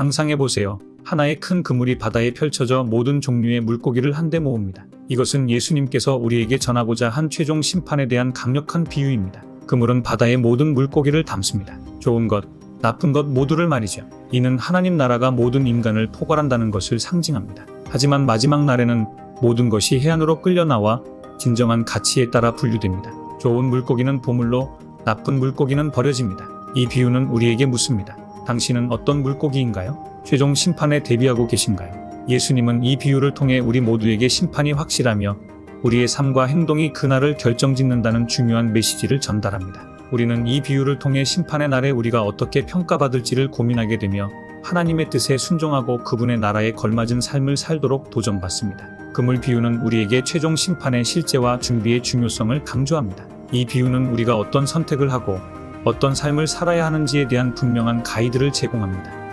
상상해 보세요. 하나의 큰 그물이 바다에 펼쳐져 모든 종류의 물고기를 한데 모읍니다. 이것은 예수님께서 우리에게 전하고자 한 최종 심판에 대한 강력한 비유입니다. 그물은 바다의 모든 물고기를 담습니다. 좋은 것, 나쁜 것 모두를 말이죠. 이는 하나님 나라가 모든 인간을 포괄한다는 것을 상징합니다. 하지만 마지막 날에는 모든 것이 해안으로 끌려 나와 진정한 가치에 따라 분류됩니다. 좋은 물고기는 보물로, 나쁜 물고기는 버려집니다. 이 비유는 우리에게 묻습니다. 당신은 어떤 물고기인가요? 최종 심판에 대비하고 계신가요? 예수님은 이 비유를 통해 우리 모두에게 심판이 확실하며 우리의 삶과 행동이 그날을 결정짓는다는 중요한 메시지를 전달합니다. 우리는 이 비유를 통해 심판의 날에 우리가 어떻게 평가받을지를 고민하게 되며 하나님의 뜻에 순종하고 그분의 나라에 걸맞은 삶을 살도록 도전받습니다. 그물 비유는 우리에게 최종 심판의 실제와 준비의 중요성을 강조합니다. 이 비유는 우리가 어떤 선택을 하고 어떤 삶을 살아야 하는지에 대한 분명한 가이드를 제공합니다.